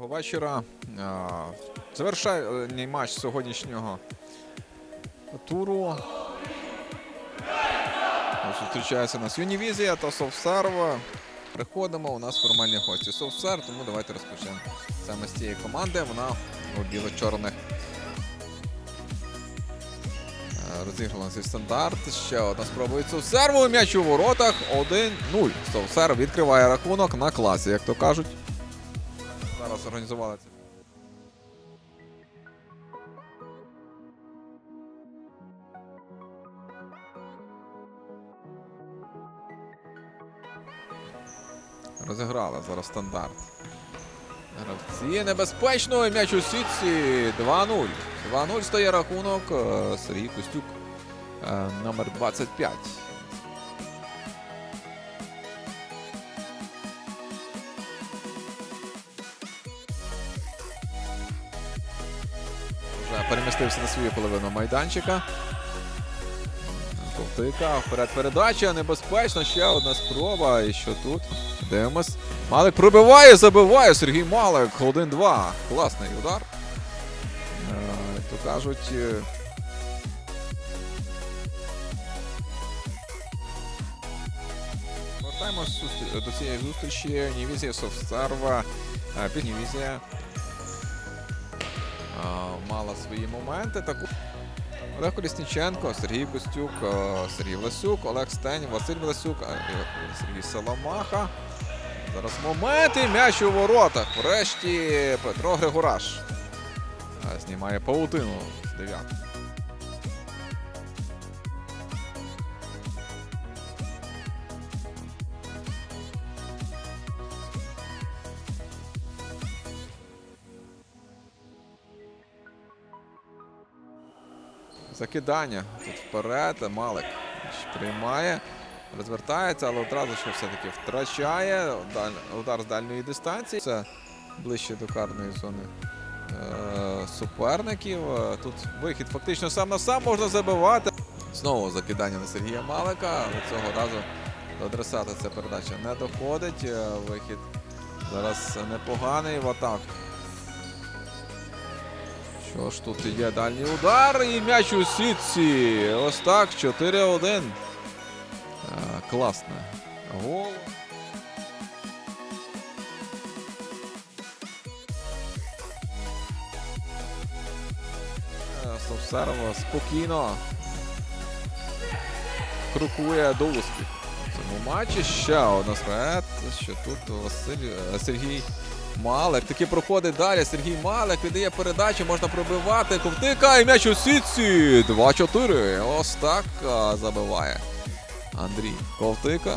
Доброго вечора. Завершальний матч сьогоднішнього туру. Зустрічається нас Юнівізія та Совсерва. Приходимо, у нас формальні гості Совсер, тому давайте розпочнемо саме з цієї команди. Вона у біло-чорних розіграла зі стандарт. Ще одна спроба від Совсерву. М'яч у воротах 1-0. Совсер відкриває рахунок на класі, як то кажуть. Зараз організували це. Розіграли зараз стандарт. Гравці небезпечно. і М'яч у сітці 2-0. 2-0 стає рахунок. Е, Сергій Костюк. е, Номер 25. Перемістився на свою половину майданчика. Ковтика, вперед передача, небезпечно, ще одна спроба. І що тут? Дивимось. Малик пробиває, забиває. Сергій Малик. 1-2. Класний удар. Е, То кажуть. е, Повертаємось до цієї зустрічі. Нівізія Совсерва. Е, Під Нівізія е, мала свої моменти. Так... Олег Колісніченко, Сергій Костюк, е, Сергій Власюк, Олег Стень, Василь Власюк, е, Сергій Соломаха. Зараз момент і м'яч у воротах. Врешті Петро Григораш е, знімає паутину з дев'ятки. Закидання тут вперед. Малик приймає, розвертається, але одразу що все-таки втрачає. Удар з дальньої дистанції. Це ближче до карної зони е, суперників. Е, Тут вихід фактично сам на сам можна забивати. Знову закидання на Сергія Малика, але цього разу до адресата ця передача не доходить. Е, Вихід зараз непоганий в атаку. Що ж тут є дальній удар і м'яч у сітці. Ось так, 4-1. А, класно. Гол. Е, Совсерво спокійно крокує до успіху. В цьому матчі ще одна сфет, що тут Василь, е, Сергій Малик таки проходить далі. Сергій Малик віддає передачу, можна пробивати. Ковтика і м'яч у сітці. 2-4. Ось так забиває Андрій Ковтика.